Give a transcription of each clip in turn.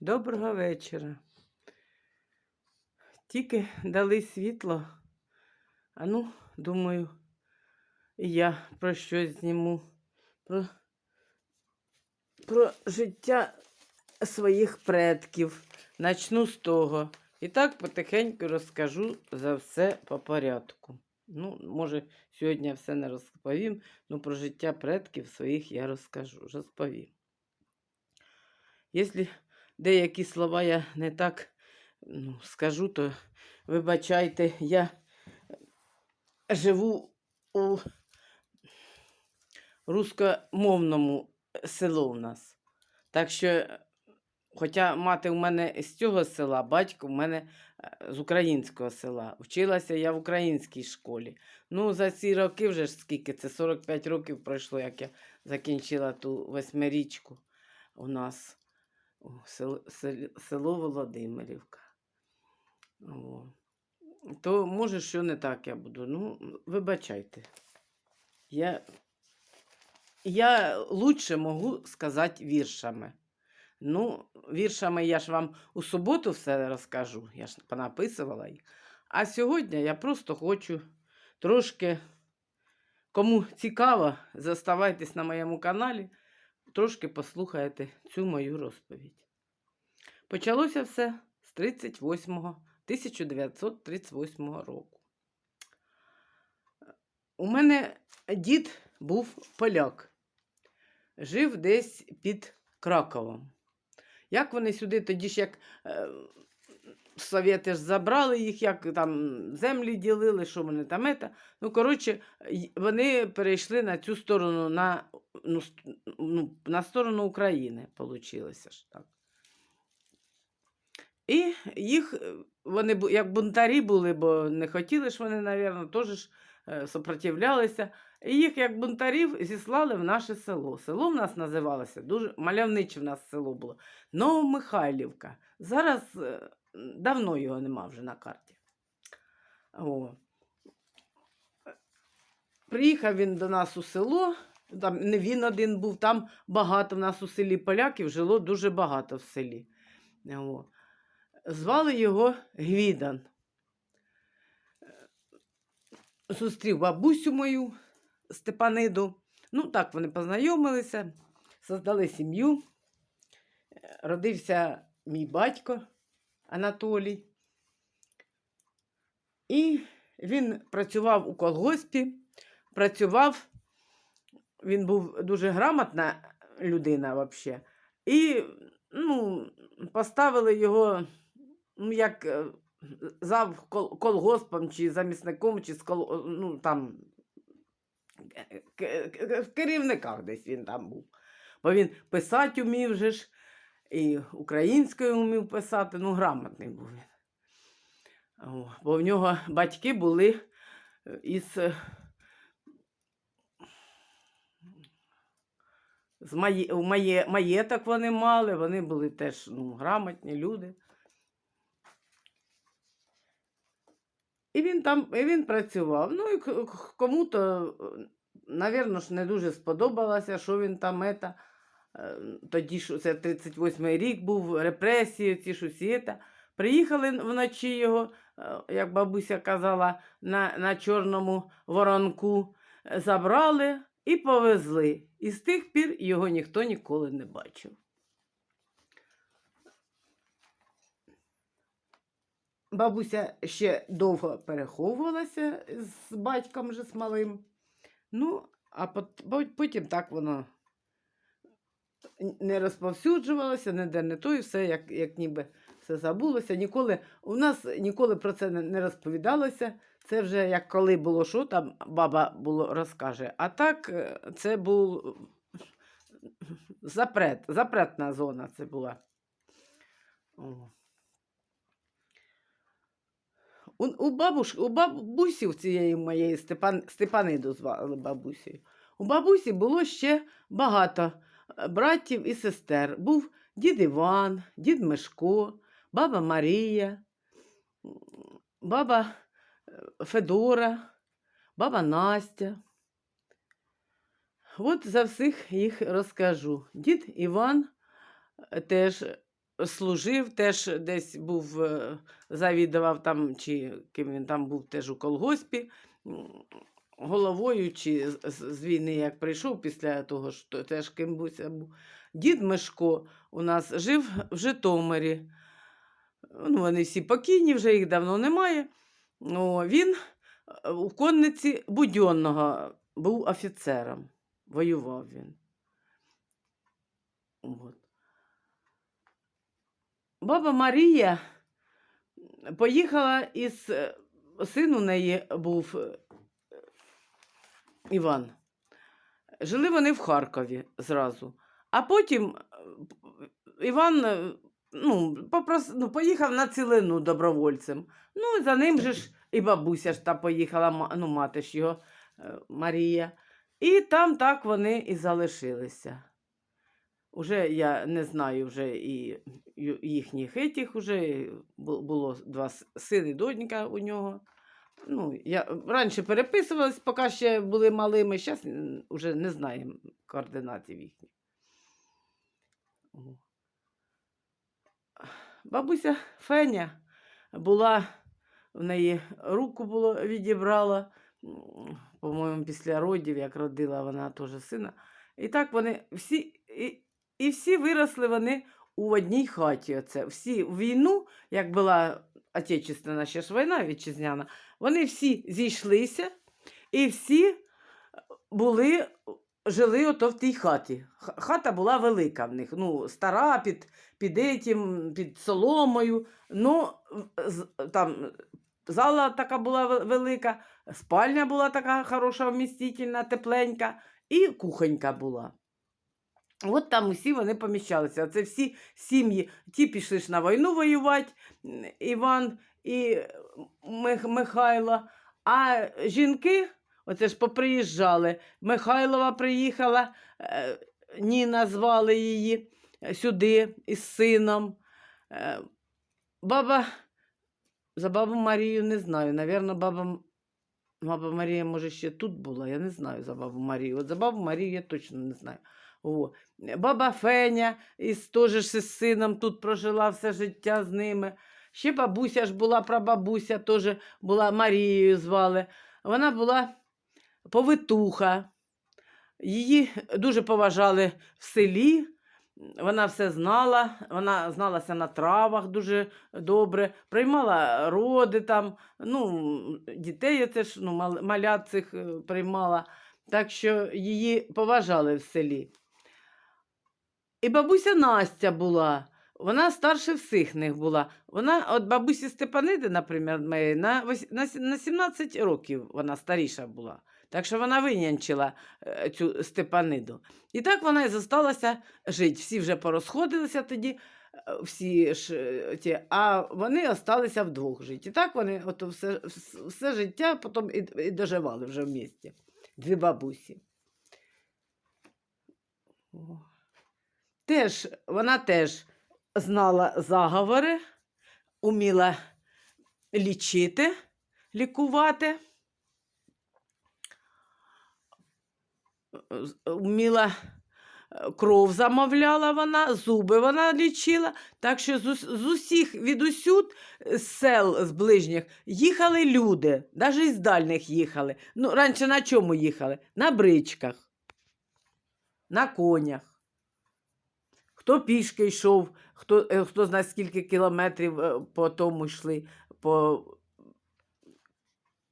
Доброго вечора. Тільки дали світло. А ну, думаю, і я про щось зніму. Про, про життя своїх предків. Начну з того. І так потихеньку розкажу за все по порядку. Ну, може, сьогодні все не розповім, але про життя предків своїх я розкажу, розповім. Якщо деякі слова я не так ну, скажу, то вибачайте, я живу у рускомовному село у нас. Так що, хоча мати в мене з цього села, батько в мене е, з українського села. Вчилася я в українській школі. Ну, за ці роки вже ж скільки, це 45 років пройшло, як я закінчила ту восьмирічку у нас. Село Володимирівка. О. То може, що не так я буду. Ну, вибачайте. Я, я лучше можу сказати віршами. Ну, віршами я ж вам у суботу все розкажу, я ж понаписувала їх. А сьогодні я просто хочу трошки, кому цікаво, заставайтесь на моєму каналі трошки послухаєте цю мою розповідь. Почалося все з 38 1938 року. У мене дід був поляк, жив десь під Краковом. Як вони сюди, тоді ж як е, совєти ж забрали їх, як там землі ділили, що вони там ета. Ну, коротше, вони перейшли на цю сторону, на, ну, ну, на сторону України, получилося ж так. І їх, е, вони як бунтарі були, бо не хотіли ж вони, мабуть, теж ж е, сопротивлялися. І їх, як бунтарів, зіслали в наше село. Село в нас називалося, дуже мальовниче в нас село було. Новомихайлівка. Зараз е, давно його нема вже на карті. О. Приїхав він до нас у село. Там не він один був, там багато в нас у селі поляків жило дуже багато в селі. О. Звали його Гвідан. Зустрів бабусю мою Степаниду. Ну, так вони познайомилися, создали сім'ю. Е, Родився мій батько Анатолій. І він працював у колгоспі, працював, він був дуже грамотна людина взагалі. І ну, поставили його ну, як е, зав колгоспом, чи замісником, чи з кол... ну, там, в керівниках десь він там був. Бо він писати вмів же ж, і українською вмів писати, ну, грамотний був він. Бо в нього батьки були е, із. е, З має, має, маєток вони мали, вони були теж ну, грамотні люди. І він там і він працював. Ну і кому-то, напевно, ж не дуже сподобалося, що він там ета. Е, Тоді ж це 38-й рік був, репресії, ці ж усі ета. Приїхали вночі його, е, як бабуся казала, на, на чорному воронку, е, забрали і повезли. І з тих пір його ніхто ніколи не бачив. Бабуся ще довго переховувалася з батьком вже з малим. Ну, а потім так воно не розповсюджувалося, ніде не то, і все, як, як ніби все забулося. Ніколи, у нас ніколи про це не, розповідалося. Це вже як коли було що, там баба було розкаже. А так е, це був запрет, запретна зона це була. У, у, бабуш, у бабусі цієї моєї Степан, Степаниду звали бабусею. У бабусі було ще багато братів і сестер. Був дід Іван, дід Мишко, баба Марія, баба е, Федора, баба Настя. От за всіх їх розкажу. Дід Іван е, теж служив, теж десь був, е, завідував там, чи ким він там був теж у колгоспі. Головою чи з, з- війни, як прийшов після того, що теж ким був. Дід Мишко у нас жив в Житомирі. Ну, вони всі покійні, вже їх давно немає. Ну, він е, у конниці Будьонного був офіцером. Воював він. От. Баба Марія поїхала із е, син у неї був е, Іван. Жили вони в Харкові зразу. А потім е, Іван е, ну, попрос... ну, поїхав на цілину добровольцем. Ну, за ним же ж і бабуся ж та поїхала, ну, мати ж його е, Марія. І там так вони і залишилися. Уже я не знаю вже і їхніх етіх, уже було два сини, донька у нього. Ну, я раніше переписувалась, поки ще були малими, зараз вже не знаємо координатів їхніх. Бабуся Феня була, в неї руку було відібрала, по-моєму, після родів, як родила вона теж сина. І так вони всі, і, і всі виросли вони у одній хаті. Оце. Всі в війну, як була Отечественна ще ж війна вітчизняна, вони всі зійшлися і всі були, жили ото в тій хаті. Хата була велика в них, ну, стара, під, під етім, під соломою. Ну, там зала така була велика, спальня була така хороша, вмістительна, тепленька, і кухонька була. От там усі вони поміщалися. Це всі сім'ї. Ті пішли ж на війну воювати, Іван і Мих- Михайло. А жінки, оце ж поприїжджали. Михайлова приїхала, е, Ніна звали її е, сюди із сином. Е, Баба, за бабу Марію не знаю. Навірно, баба, баба Марія, може, ще тут була. Я не знаю за бабу Марію. От за бабу Марію я точно не знаю. О. Баба Феня із теж із сином тут прожила все життя з ними. Ще бабуся ж була, прабабуся теж була Марією звали. Вона була повитуха. Її дуже поважали в селі. Вона все знала, вона зналася на травах дуже добре, приймала роди там, ну, дітей оце ж, ну, малят цих е, приймала. Так що її поважали в селі. І бабуся Настя була. Вона старше всіх них була. Вона, от бабусі Степаниди, наприклад, на, на, 17 років вона старіша була. Так що вона винянчила е, цю Степаниду. І так вона і зосталася жити. Всі вже порозходилися тоді, е, всі ж е, ті, а вони осталися вдвох жити. І так вони от все, все життя потім і, і доживали вже в місті. Дві бабусі. Теж, вона теж знала заговори, уміла лічити, лікувати, з- вміла е, кров замовляла вона, зуби вона лічила. Так що з, усіх від усюд е, з сел з ближніх їхали люди, навіть із дальних їхали. Ну, раніше на чому їхали? На бричках, на конях. Хто пішки йшов, хто, е, хто знає скільки кілометрів е, по тому йшли, по,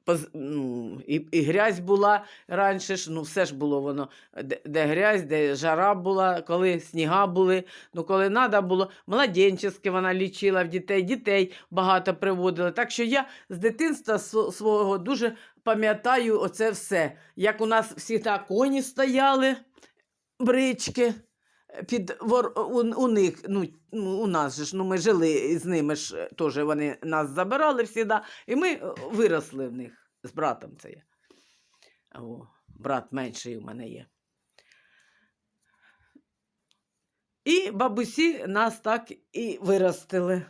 по, ну, і, і грязь була раніше ж, ну все ж було воно, де, де грязь, де жара була, коли сніга були, ну коли треба було, младенчески вона лічила в дітей, дітей багато приводила. Так що я з дитинства свого дуже пам'ятаю оце все. Як у нас всі коні стояли, брички під вор... у, у них, ну, ну, у нас же ж, ну, ми жили з ними ж е, теж вони нас забирали всіда, і ми е, виросли в них з братом це я. О, брат менший у мене є. І бабусі нас так і виростили.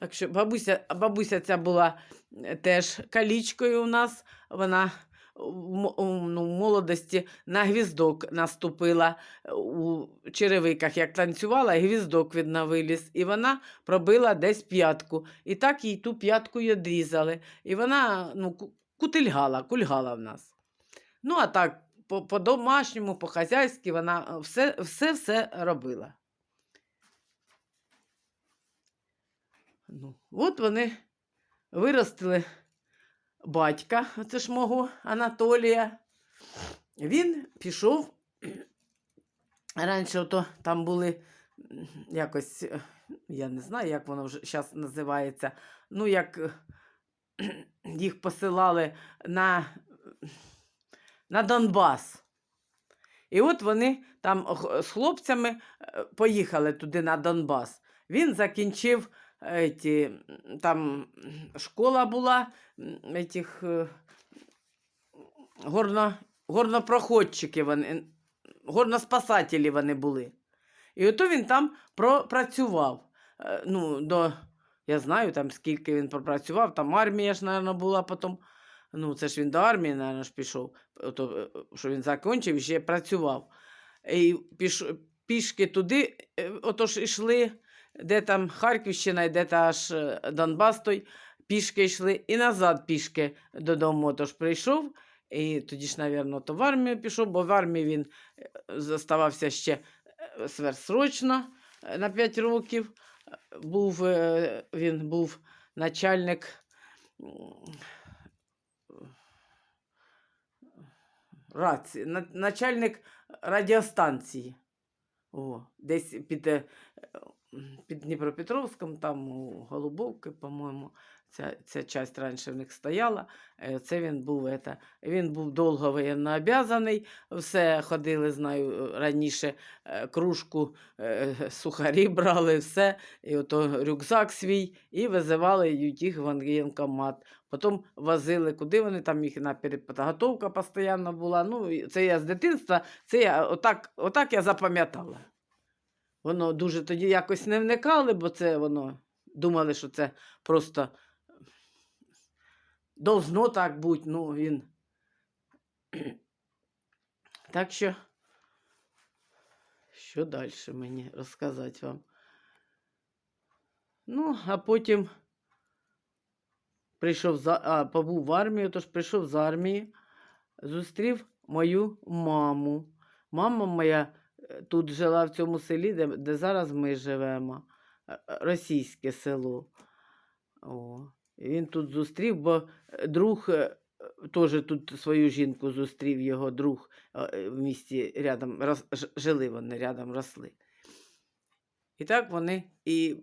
Так що бабуся, бабуся ця була е, теж калічкою у нас. Вона ну, молодості на гвіздок наступила е, у черевиках, як танцювала, гвіздок видно виліз. І вона пробила десь п'ятку. І так їй ту п'ятку й одрізали. І вона ну, кутильгала, кульгала в нас. Ну, а так, по- по-домашньому, по-хазяйськи вона е, все, все, все робила. Ну, от вони виростили батька, це ж мого Анатолія. Він пішов. Раніше то там були якось, е, я не знаю, як воно вже зараз називається. Ну, як е, їх посилали на, на Донбас. І от вони там з хлопцями е, поїхали туди на Донбас. Він закінчив м, там школа була м, етих, е, горно, горнопроходчики, вони, горноспасателі вони були. І ото він там пропрацював. Е, Ну, до, я знаю, там скільки він пропрацював, там армія ж, мабуть, була потім. Ну, це ж він до армії, мабуть, ж пішов, ото, е, що він закінчив і ще працював. І піш, пішки туди, е, отож йшли, де там Харківщина, де та аж е, Донбас той, пішки йшли, і назад пішки додому отож прийшов. І тоді ж, мабуть, то в армію пішов, бо в армії він е, заставався ще е, сверхсрочно на 5 років. Був, він був начальник м, раці, на- начальник радіостанції. О, десь під, е, під Дніпропетровськом, там у Голубовки, по-моєму, ця, ця часть раніше в них стояла. Е, Це він був, это, він був довго воєннообязаний, все ходили, знаю, раніше е, кружку, сухарі брали, все, і ото рюкзак свій, і визивали їх в воєнкомат. Потім возили, куди вони там їх на перепідготовка постійно була. Ну, це я з дитинства, це я отак, отак я запам'ятала. Воно дуже тоді якось не вникали, бо це воно думали, що це просто должно так бути. Ну, він. Так що, що далі мені розказати вам? Ну, а потім прийшов за, а, побув в армії, тож прийшов з армії, зустрів мою маму. Мама моя тут жила в цьому селі, де, де зараз ми живемо, е, е, російське село. О. Він тут зустрів, бо е, друг теж тут свою жінку зустрів, його друг в місті рядом рос, ж- жили вони рядом росли. І так вони, і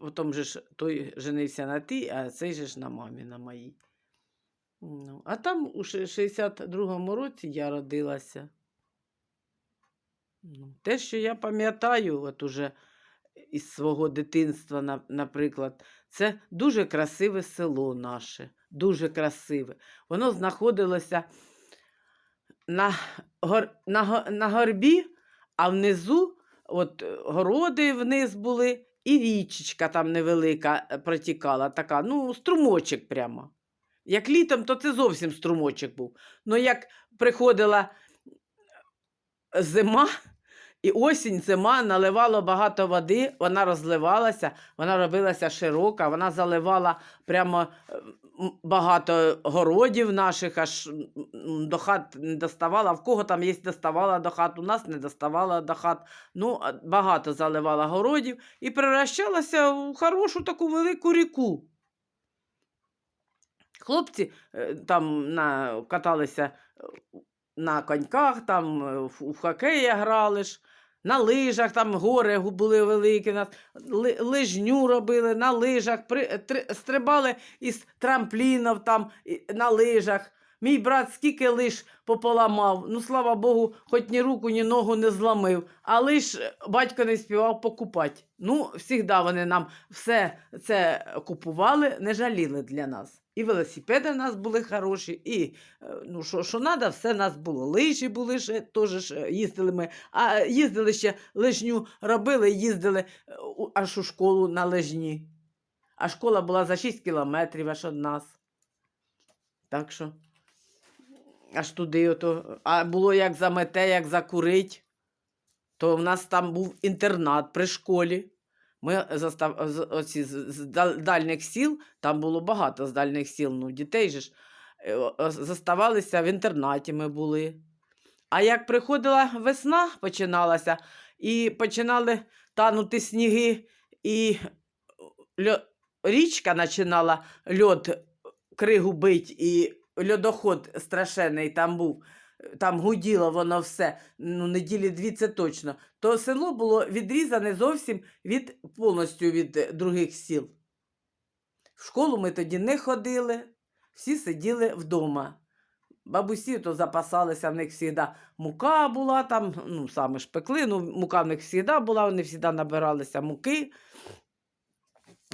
потім же ж той женився на тій, а цей же ж на мамі, на моїй. Ну, а там у ше- 62-му році я родилася. Ну, те, що я пам'ятаю, от уже із свого дитинства, наприклад, це дуже красиве село наше, дуже красиве. Воно знаходилося на, гор, на, на горбі, а внизу от, е, городи вниз були, і річечка там невелика е, протікала, така, ну, струмочок прямо. Як літом, то це зовсім струмочок був. Ну, як приходила зима, і осінь, зима, наливало багато води, вона розливалася, вона робилася широка, вона заливала прямо е, багато городів наших, аж до хат не доставала. В кого там є, доставала до хат, у нас не доставала до хат. Ну, багато заливала городів і превращалася в хорошу таку велику ріку. Хлопці е, там на, каталися е, на коньках, там в хокеї грали ж, на лижах, там гори були великі, нас, лижню робили на лижах, при, три, стрибали із трамплінов там на лижах. Мій брат скільки лиш пополамав. Ну, слава Богу, хоч ні руку, ні ногу не зламив, а лиш е, батько не співав покупати. Ну, завжди вони нам все це купували, не жаліли для нас. І велосипеди в нас були хороші, і е, ну, що, що треба, все в нас було. Лижі були ще, теж е, їздили ми, а їздили ще лижню робили, їздили е, аж у школу на лижні. А школа була за 6 кілометрів аж від нас. Так що аж туди. Ото. А було як замете, як закурить, то в нас там був інтернат при школі. Ми застав... оці, з з дал- дальніх сіл, там було багато з дальніх сіл, ну, дітей же ж, е, заставалися в інтернаті ми були. А як приходила весна, починалася, і починали танути сніги, і льо... річка починала льод кригу бить, і льодоход страшенний там був. Там гуділо воно все, ну, неділі дві це точно. То село було відрізане зовсім від повністю від других сіл. В школу ми тоді не ходили, всі сиділи вдома. Бабусі то запасалися, в них завжди мука була там, ну, саме ж пекли, ну, мука в них завжди була, вони завжди набиралися муки,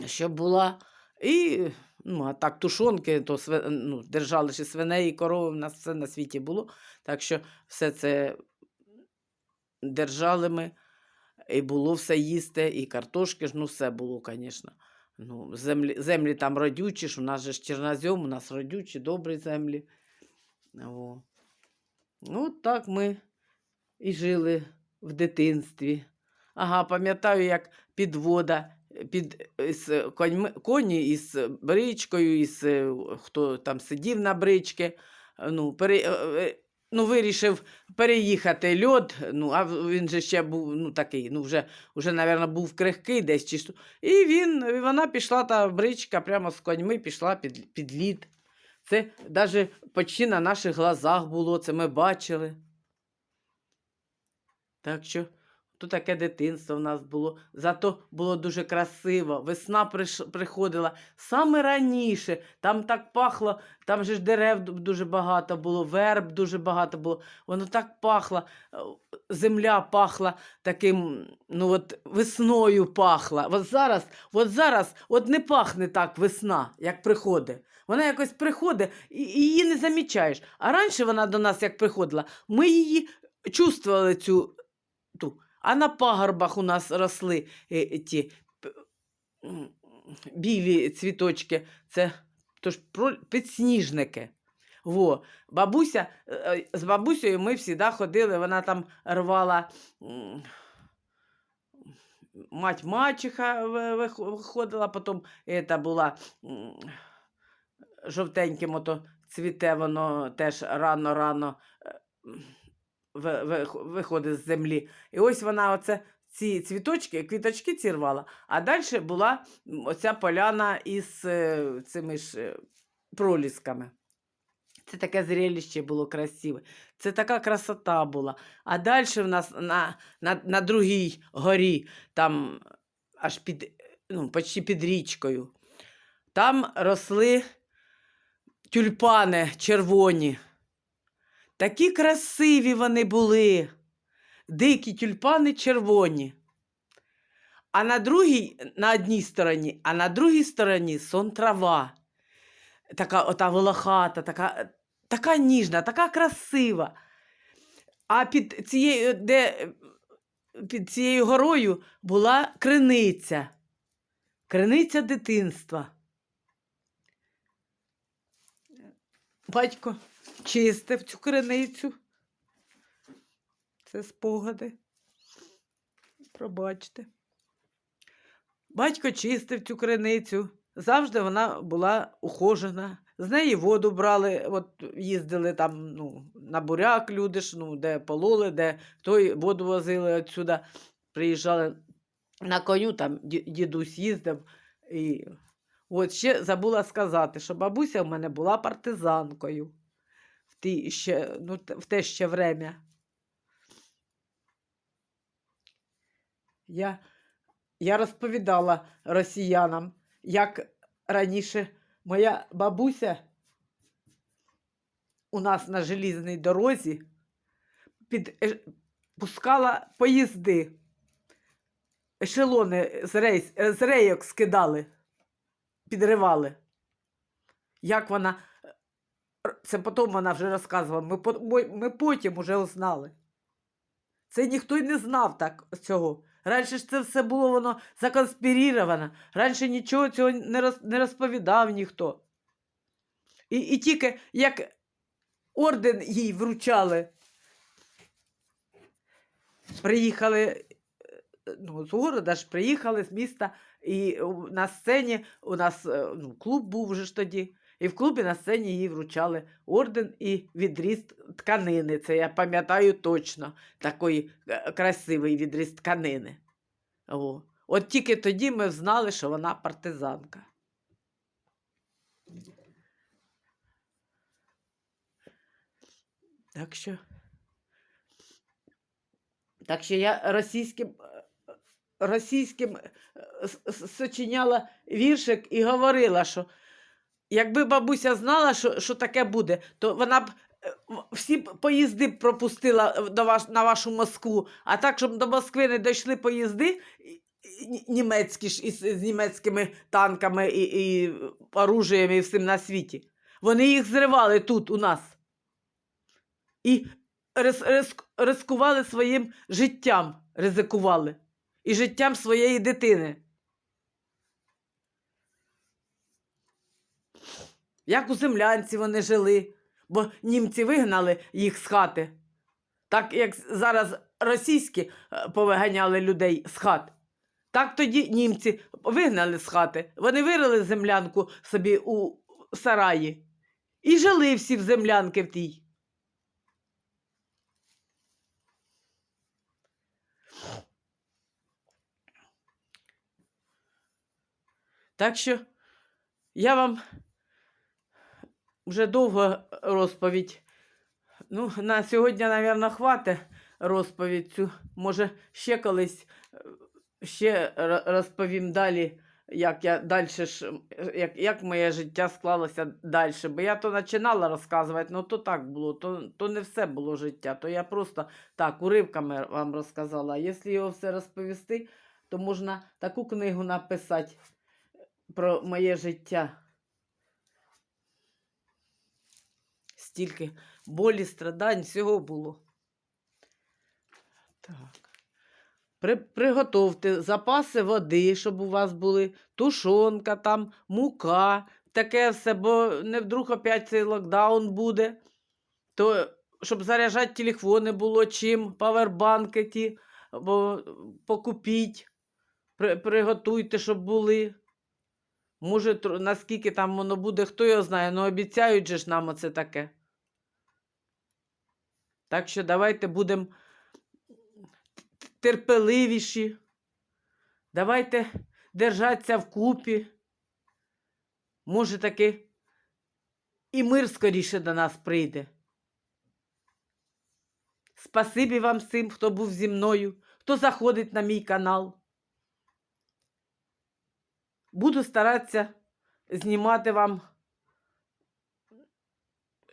щоб була. І ну, а так тушонки, то ну, держали ще свиней і корови, в нас все на світі було. Так що все це держали ми, і було все їсти, і картошки ж, ну все було, звісно. Ну, землі, землі там родючі ж, у нас же ж чорнозем, у нас родючі, добрі землі. О. Ну, так ми і жили в дитинстві. Ага, пам'ятаю, як підвода, під, із коньми, коні із бричкою, із е, хто там сидів на брички, ну, пере, е, е, ну, вирішив переїхати льод, ну, а він же ще був ну, такий, ну, вже, вже, мабуть, був крихкий десь. Чи що. І він, вона пішла, та бричка прямо з коньми пішла під, під лід. Це навіть почти на наших глазах було, це ми бачили. Так що то таке дитинство в нас було. Зато було дуже красиво. Весна приш... приходила саме раніше. Там так пахло, там же ж дерев дуже багато було, верб дуже багато було. Воно так пахло, е, земля пахла таким, ну от весною пахла. От зараз, от зараз от не пахне так весна, як приходить. Вона якось приходить і, її не замічаєш. А раніше вона до нас як приходила, ми її чувствували цю. А на пагорбах у нас росли е, ті білі цвіточки. Це тож підсніжники. Во. Бабуся, е, е, з бабусею ми завжди ходили, вона там рвала. Мать мачеха виходила, потім це була жовтеньким, ото цвіте воно теж рано-рано виходить з землі. І ось вона оце ці цвіточки, квіточки ці рвала, а далі була оця поляна із е, цими ж е, пролісками. Це таке зрелище було красиве. Це така красота була. А далі в нас на, на, на другій горі, там аж під, ну, почти під річкою, там росли тюльпани червоні. Такі красиві вони були. Дикі тюльпани червоні. А на другій, на одній стороні, а на другій стороні сон трава. Така ота волохата, така, така ніжна, така красива. А під цією, де, під цією горою була криниця. Криниця дитинства. Батько чистив цю криницю. Це спогади. Пробачте. Батько чистив цю криницю. Завжди вона була ухожена. З неї воду брали, от їздили там ну, на буряк люди ж, ну, де пололи, де той воду возили отсюди. Приїжджали на коню, там дідусь їздив. І... От ще забула сказати, що бабуся в мене була партизанкою в, ті ще, ну, в те ще время. Я, я розповідала росіянам, як раніше моя бабуся у нас на желізній дорозі під, е- пускала поїзди. Ешелони з, рейс, з рейок скидали, підривали. Як вона. Це потім вона вже розказувала. Ми, ми, потім уже узнали. Це ніхто й не знав так цього. Раніше ж це все було воно законспіріровано. Раніше нічого цього не, роз, не розповідав ніхто. І, і тільки як орден їй вручали. Приїхали е, ну, з города ж приїхали з міста, і на сцені у нас е, ну, клуб був вже ж тоді. І в клубі на сцені їй вручали орден і відріз тканини. Це я пам'ятаю точно, такий е, красивий відріз тканини. О. От тільки тоді ми знали, що вона партизанка. Так що. Так що я російським, е, російським е, сочиняла віршик і говорила, що якби бабуся знала, що, що таке буде, то вона б е, всі поїзди пропустила е, до ваш, на вашу Москву. А так, щоб до Москви не дійшли поїзди німецькі ж із, з німецькими танками і, і оружіями і всім на світі. Вони їх зривали тут, у нас. І рис, риск- рискували своїм життям, ризикували. І життям своєї дитини. Як у землянці вони жили, бо німці вигнали їх з хати. Так як зараз російські е, повиганяли людей з хат. Так тоді німці вигнали з хати. Вони вирили землянку собі у сараї. І жили всі в землянки в тій. Так що я вам вже довго розповідь. Ну, на сьогодні, мабуть, хватить розповідь цю. Може, ще колись е, ще розповім далі, як я далі як, як моє життя склалося далі. Бо я то починала розказувати, ну то так було, то, то не все було життя. То я просто так уривками вам розказала. Якщо його все розповісти, то можна таку книгу написати про моє життя. Стільки болі, страдань, всього було. Так. При, приготовте запаси води, щоб у вас були, тушонка, там, мука, таке все, бо не вдруг опять цей локдаун буде. То, щоб заряджати телефони було чим, павербанки ті, бо покупіть, при, приготуйте, щоб були. Може, наскільки там воно буде, хто його знає, ну обіцяють же ж нам оце таке. Так що давайте будемо терпеливіші. Давайте держатися вкупі. Може, таки і мир скоріше до нас прийде. Спасибі вам всім, хто був зі мною, хто заходить на мій канал. Буду старатися знімати вам,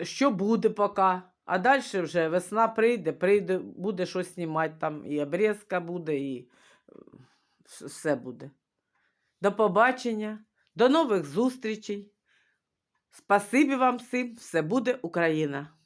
що буде поки. А далі вже весна прийде, прийде, буде щось знімати там, і обрізка буде, і е, все буде. До побачення, до нових зустрічей. Спасибі вам всім, все буде Україна!